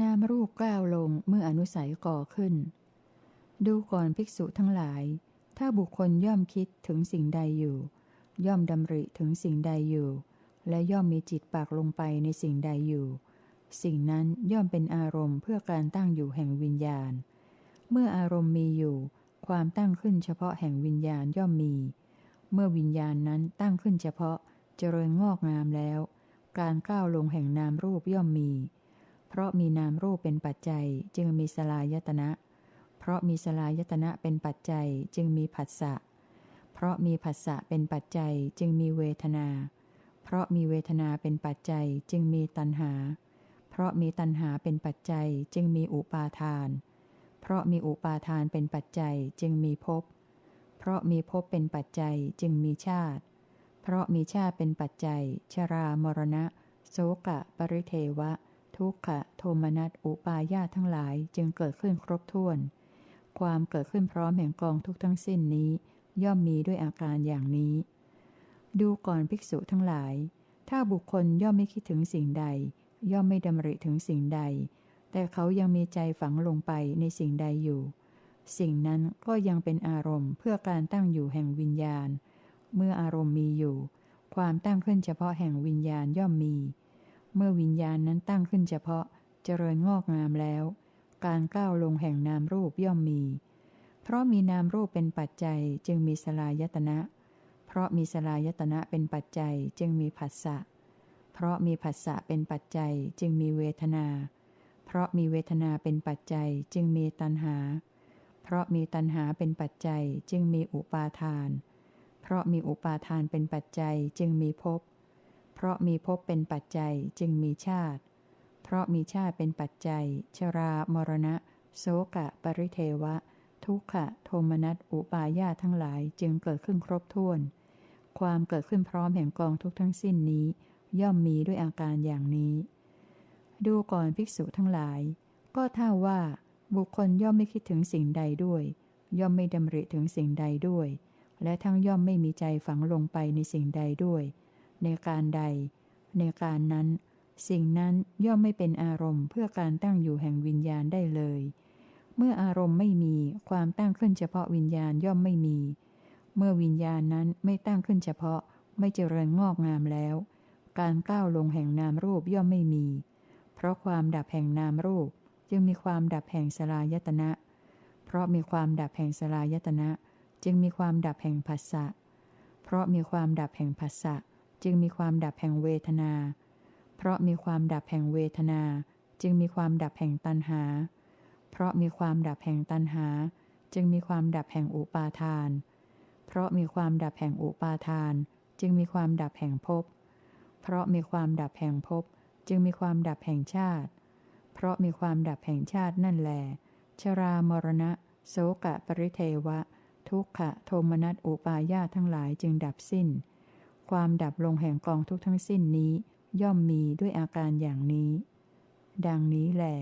นามรูปก้าวลงเมื่ออนุสัยก่อขึ้น ดูก่อนภิกษุทั้งหลาย ถ้าบุคคลย่อมคิดถึงสิ่งใดอยู่ ย่อมดำริถึงสิ่งใดอยู่ และย่อมมีจิตปากลงไปในสิ่งใดอยู่ สิ่งนั้นย่อมเป็นอารมณ์เพื่อการตั้งอยู่แห่งวิญญาณ เมื่ออารมณ์มีอยู่ ความตั้งขึ้นเฉพาะแห่งวิญญาณย่อมมี เมื่อวิญญาณนั้นตั้งขึ้นเฉพาะเจริญงอกงามแล้ว การก้าวลงแห่งนามรูปย่อมมี เพราะมีนามรูปเป็นปัจจัยจึงมีสลายตนะ เพราะมีสลายตนะเป็นปัจจัยจึงมีผัสสะ เพราะมีผัสสะเป็นปัจจัยจึงมีเวทนา เพราะมีเวทนาเป็นปัจจัยจึงมีตัณหา เพราะมีตัณหาเป็นปัจจัยจึงมีอุปาทาน เพราะมีอุปาทานเป็นปัจจัยจึงมีภพ เพราะมีภพเป็นปัจจัยจึงมีชาติ เพราะมีชาติเป็นปัจจัย ชรามรณะ โสกะ ปริเทวะ ทุกขะโทมนัสอุปาญาทั้งหลายจึงเกิดขึ้นครบถ้วน ความเกิดขึ้นพร้อมแห่งกองทุกทั้งสิ้นนี้ ย่อมมีด้วยอาการอย่างนี้ ดูก่อนภิกษุทั้งหลาย ถ้าบุคคลย่อมไม่คิดถึงสิ่งใด ย่อมไม่ดำริถึงสิ่งใด แต่เขายังมีใจฝังลงไปในสิ่งใดอยู่ สิ่งนั้นก็ยังเป็นอารมณ์เพื่อการตั้งอยู่แห่งวิญญาณ เมื่ออารมณ์มีอยู่ ความตั้งขึ้นเฉพาะแห่งวิญญาณย่อมมี เมื่อวิญญาณนั้นตั้งขึ้นเฉพาะ เจริญงอกงามแล้ว การก้าวลงแห่งนามรูปย่อมมี เพราะมีนามรูปเป็นปัจจัยจึงมีสลายตนะ เพราะมีสลายตนะเป็นปัจจัยจึงมีผัสสะ เพราะมีผัสสะเป็นปัจจัยจึงมีเวทนา เพราะมีเวทนาเป็นปัจจัยจึงมีตัณหา เพราะมีตัณหาเป็นปัจจัยจึงมีอุปาทาน เพราะมีอุปาทานเป็นปัจจัยจึงมีภพเพ ราะมีภพเป็นปัจจัยจึงมีชาติ เพราะมีชาติเป็นปัจจัย ชรามรณะ โสกะ ปริเทวะ ทุกขะ โทมนัสอุปาญาทั้งหลายจึงเกิดขึ้นครบถ้วน ความเกิดขึ้นพร้อมแห่งกองทุกทั้งสิ้นนี้ ย่อมมีด้วยอาการอย่างนี้ ดูก่อนภิกษุทั้งหลาย ก็เท่าว่า บุคคลย่อมไม่คิดถึงสิ่งใดด้วย ย่อมไม่ดำริถึงสิ่งใดด้วย และทั้งย่อมไม่มีใจฝังลงไปในสิ่งใดด้วย ในการใด ในการนั้น สิ่งนั้นย่อมไม่เป็นอารมณ์เพื่อการตั้งอยู่แห่งวิญญาณได้เลย เมื่ออารมณ์ไม่มีความตั้งขึ้นเฉพาะวิญญาณย่อมไม่มี เมื่อวิญญาณนั้นไม่ตั้งขึ้นเฉพาะ ไม่เจริญงอกงามแล้ว การก้าวลงแห่งนามรูปย่อมไม่มี เพราะความดับแห่งนามรูปจึงมีความดับแห่งสลายตนะ เพราะมีความดับแห่งสลายตนะ จึงมีความดับแห่งภาษะเพราะมีความดับแห่งภาษะ จึงมีความดับแห่งเวทนา เพราะมีความดับแห่งเวทนา จึงมีความดับแห่งตัณหา เพราะมีความดับแห่งตัณหา จึงมีความดับแห่งอุปาทาน เพราะมีความดับแห่งอุปาทาน จึงมีความดับแห่งภพ เพราะมีความดับแห่งภพ จึงมีความดับแห่งชาติ เพราะมีความดับแห่งชาตินั่นแหลชรามรณะ โสกะปริเทวะ ทุกขะโทมนัสอุปาญาทั้งหลายจึงดับสิ้น ความดับลงแห่งกองทุกทั้งสิ้นนี้ ย่อมมีด้วยอาการอย่างนี้ ดังนี้แหละ